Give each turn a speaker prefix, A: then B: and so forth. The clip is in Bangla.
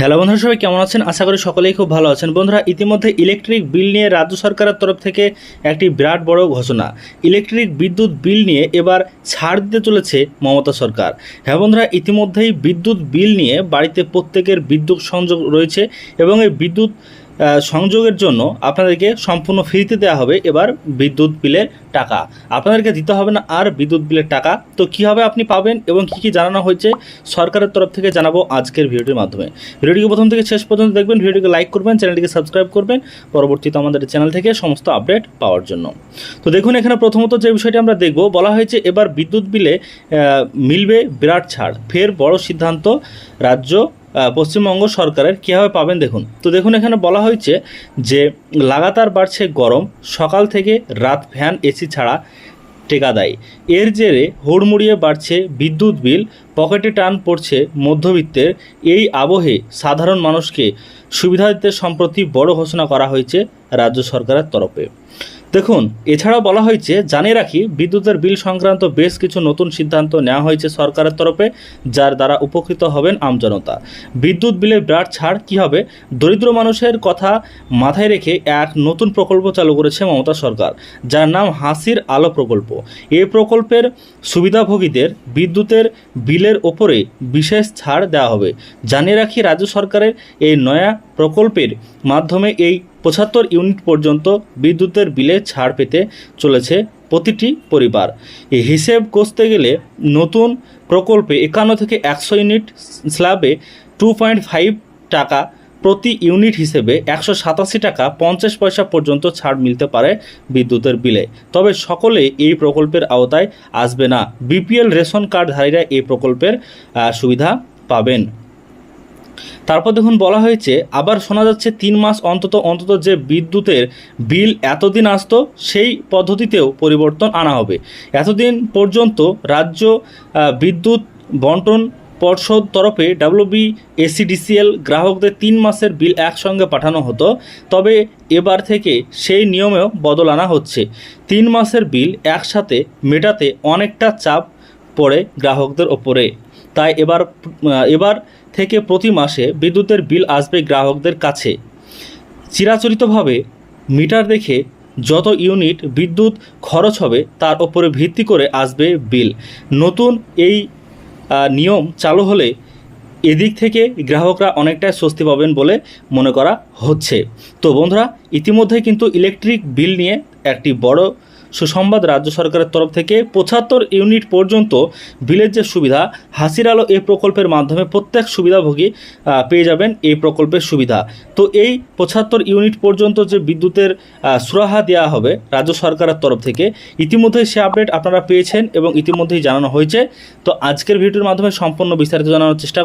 A: হ্যালো বন্ধুরা, সবাই কেমন আছেন? আশা করি সকলেই খুব ভালো আছেন। বন্ধুরা, ইতিমধ্যে ইলেকট্রিক বিল নিয়ে রাজ্য সরকারের তরফ থেকে একটি বিরাট বড় ঘোষণা। ইলেকট্রিক বিদ্যুৎ বিল নিয়ে এবার ছাড় দিতে চলেছে মমতা সরকার। হ্যাঁ বন্ধুরা, ইতিমধ্যেই বিদ্যুৎ বিল নিয়ে বাড়িতে প্রত্যেকের বিদ্যুৎ সংযোগ রয়েছে এবং এই বিদ্যুৎ সংযোগের জন্য আপনাদেরকে সম্পূর্ণ ফ্রিতে দেওয়া হবে এবার বিদ্যুৎ বিলের টাকা। আপনাদেরকে দিতে হবে না আর বিদ্যুৎ বিলের টাকা। তো কীভাবে আপনি পাবেন এবং কি কী জানানো হয়েছে সরকারের তরফ থেকে জানাব আজকের ভিডিওটির মাধ্যমে। ভিডিওটিকে প্রথম থেকে শেষ পর্যন্ত দেখবেন, ভিডিওটিকে লাইক করবেন, চ্যানেলটিকে সাবস্ক্রাইব করবেন। পরবর্তীতে আমাদের চ্যানেল থেকে সমস্ত আপডেট পাওয়ার জন্য। তো দেখুন, এখানে প্রথমত যে বিষয়টি আমরা দেখব, বলা হয়েছে এবার বিদ্যুৎ বিলে মিলবে বিরাট ছাড়। ফের বড় সিদ্ধান্ত রাজ্য পশ্চিমবঙ্গ সরকারের। কীভাবে পাবেন দেখুন? তো দেখুন, এখানে বলা হয়েছে যে লাগাতার বাড়ছে গরম, সকাল থেকে রাত ফ্যান, এসি ছাড়া টেকা দেয় এর জেরে হুড়মুড়িয়ে বাড়ছে বিদ্যুৎ বিল, পকেটে টান পড়ছে মধ্যবিত্তের। এই আবহে সাধারণ মানুষকে সুবিধা দিতে সম্প্রতি বড় ঘোষণা করা হয়েছে রাজ্য সরকারের তরফে। দেখুন, এছাড়াও বলা হয়েছে, জানিয়ে রাখি, বিদ্যুতের বিল সংক্রান্ত বেশ কিছু নতুন সিদ্ধান্ত নেওয়া হয়েছে সরকারের তরফে, যার দ্বারা উপকৃত হবেন আমজনতা বিদ্যুৎ বিলে বিরাট ছাড় কী হবে? দরিদ্র মানুষের কথা মাথায় রেখে এক নতুন প্রকল্প চালু করেছে মমতা সরকার, যার নাম হাসির আলো প্রকল্প। এই প্রকল্পের সুবিধাভোগীদের বিদ্যুতের বিলের ওপরে বিশেষ ছাড় দেওয়া হবে। জানিয়ে রাখি, রাজ্য সরকারের এই নয়া প্রকল্পের মাধ্যমে এই পঁচাত্তর ইউনিট পর্যন্ত বিদ্যুতের বিলে ছাড় পেতে চলেছে প্রতিটি পরিবার। এই হিসেব কষতে গেলে নতুন প্রকল্পে একান্ন থেকে একশো ইউনিট স্ল্যাবে টু পয়েন্ট ফাইভ টাকা প্রতি ইউনিট হিসেবে একশো সাতাশি টাকা পঞ্চাশ পয়সা পর্যন্ত ছাড় মিলতে পারে বিদ্যুতের বিলে। তবে সকলে এই প্রকল্পের আওতায় আসবে না। বিপিএল রেশন কার্ডধারীরা এই প্রকল্পের সুবিধা পাবেন। তারপর দেখুন বলা হয়েছে, আবার শোনা যাচ্ছে তিন মাস অন্তত অন্তত যে বিদ্যুতের বিল এতদিন আসতো, সেই পদ্ধতিতেও পরিবর্তন আনা হবে। এতদিন পর্যন্ত রাজ্য বিদ্যুৎ বন্টন পর্ষদ তরফে ডাব্লিউবি এসিডিসিএল গ্রাহকদের তিন মাসের বিল একসঙ্গে পাঠানো হতো, তবে এবার থেকে সেই নিয়মেও বদল আনা হচ্ছে। তিন মাসের বিল একসাথে মেটাতে অনেকটা চাপ পড়ে গ্রাহকদের ওপরে। তাই এবার এবার থেকে প্রতি মাসে বিদ্যুতের বিল আসবে গ্রাহকদের কাছে। চিরাচরিতভাবে মিটার দেখে যত ইউনিট বিদ্যুৎ খরচ হবে তার ওপরে ভিত্তি করে আসবে বিল। নতুন এই নিয়ম চালু হলে এদিক থেকে গ্রাহকরা অনেকটাই স্বস্তি পাবেন বলে মনে করা হচ্ছে। তো বন্ধুরা, ইতিমধ্যে কিন্তু ইলেকট্রিক বিল নিয়ে একটি বড় সুসংবাদ রাজ্য সরকারের তরফ থেকে পঁচাত্তর ইউনিট পর্যন্ত যে সুবিধা হাসির আলো এই প্রকল্পের মাধ্যমে প্রত্যেক সুবিধাভোগী পেয়ে যাবেন এই প্রকল্পের সুবিধা। তো এই পঁচাত্তর ইউনিট পর্যন্ত যে বিদ্যুতের সুরাহা দেওয়া হবে রাজ্য সরকারের তরফ থেকে, ইতিমধ্যেই সে আপডেট আপনারা পেয়েছেন এবং ইতিমধ্যেই জানানো হয়েছে। তো আজকের ভিডিওর মাধ্যমে সম্পূর্ণ বিস্তারিত জানানোর চেষ্টা